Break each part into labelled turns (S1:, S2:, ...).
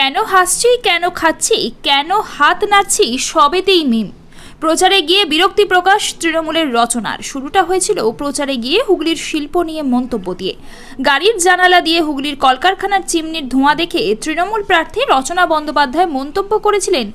S1: কেন হাসছি, কেন খাচ্ছি, কেন হাত নাড়ছি সবেতেই মিম। প্রচারে গিয়ে বিরক্তি প্রকাশ তৃণমূলের রচনার। শুরুটা হয়েছিল প্রচারে গিয়ে হুগলির শিল্প নিয়ে মন্তব্য দিয়ে। গাড়ির জানালা দিয়ে হুগলির কলকারখানার চিমনির ধোঁয়া দেখে তৃণমূল প্রার্থী রচনা বন্দ্যোপাধ্যায় মন্তব্য করেছিলেন,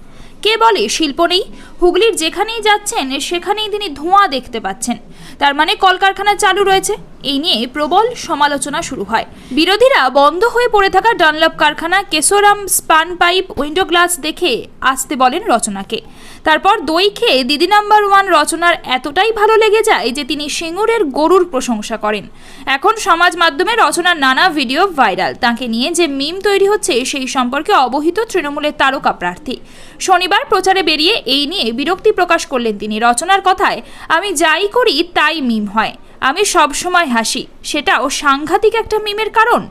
S1: কে বলে? শিল্প নেই। হুগলির যেখানেই যাচ্ছেন, সেখানেই তিনি ধোঁয়া দেখতে পাচ্ছেন। তার মানে কলকারখানা চালু রয়েছে। এই নিয়ে প্রবল সমালোচনা শুরু হয়। বিরোধীরা বন্ধ হয়ে পড়ে থাকা ডানলপ কারখানা, Kesoram spun pipe, window glass দেখে আসতে বলেন রচনাকে। তারপর দই খেয়ে দিদি নাম্বার ওয়ান রচনার এতটাই ভালো লেগে যায় যে তিনি সিঙ্গুরের গরুর প্রশংসা করেন। এখন সমাজ মাধ্যমে রচনার নানা ভিডিও ভাইরাল। তাকে নিয়ে যে মিম তৈরি হচ্ছে সেই সম্পর্কে অবহিত তৃণমূলের তারকা প্রার্থী। শনিবার প্রচারে বেরিয়ে এই নিয়ে বিরক্তি প্রকাশ করলেন তিনি। রচনার কথায়, আমি যাই করি, তাই মিম হয়। আমি সব সময় হাসি। সেটাও সাংঘাতিক একটা মিমের কারণ।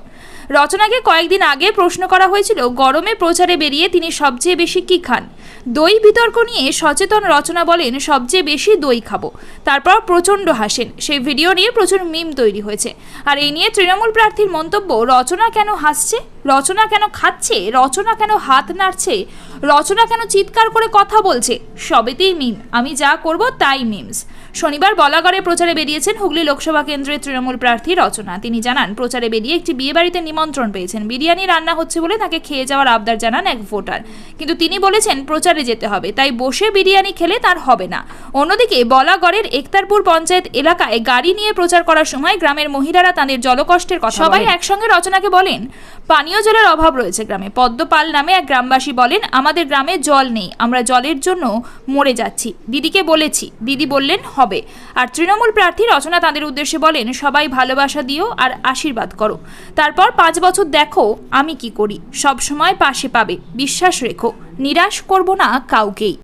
S1: রচনাকে কয়েকদিন আগে প্রশ্ন করা হয়েছিল, গরমে প্রচারে বেরিয়ে তিনি সবচেয়ে বেশি কি খান? দই বিতর্ক নিয়ে সচেতন রচনা বলেন, সবচেয়ে বেশি দই খাব। তারপর প্রচণ্ড হাসেন। সেই ভিডিও নিয়ে প্রচুর মিম তৈরি হয়েছে। আর এই নিয়ে তৃণমূল প্রার্থীর মন্তব্য, রচনা কেন হাসছে? রচনা কেন খাচ্ছে? রচনা কেন হাত নাড়ছে? রচনা কেন চিৎকার করে কথা বলছে? সবেতেই মিম। আমি যা করব তাই মিমস। শনিবার বলাগড়ে প্রচারে বেরিয়েছেন হুগলি লোকসভা কেন্দ্রের তৃণমূল প্রার্থী রচনা। তিনি জানান প্রচারে বেরিয়ে একটি বিয়েবাড়িতে নিমন্ত্রণ পেয়েছেন। বিরিয়ানি রান্না হচ্ছে বলে তাকে খেয়ে যাওয়ার আবদার জানান এক ভোটার। কিন্তু তিনি বলেছেন প্রচারে যেতে হবে তাই বসে বিরিয়ানি খেলে তার হবে না। অন্যদিকে বলাগড়ের একতারপুর পঞ্চায়েত এলাকায় গাড়ি নিয়ে প্রচার করার সময় গ্রামের মহিলারা তাদের জলকষ্টের কথা সবাই একসঙ্গে রচনাকে বলেন? পানীয় জলের অভাব রয়েছে গ্রামে। পদ্মপাল নামে এক গ্রামবাসী বলেন আমাদের গ্রামে জল নেই, আমরা জলের জন্য মরে যাচ্ছি। দিদিকে বলেছি, দিদি বললেন, হবে। আর তৃণমূল প্রার্থী রচনা তাঁদের উদ্দেশ্যে বলেন, সবাই ভালোবাসা দিও আর আশীর্বাদ করো। তারপর পাঁচ বছর দেখো আমি কি করি। সব সময় পাশে পাবে। বিশ্বাস রেখো। নিরাশ করব না কাউকেই।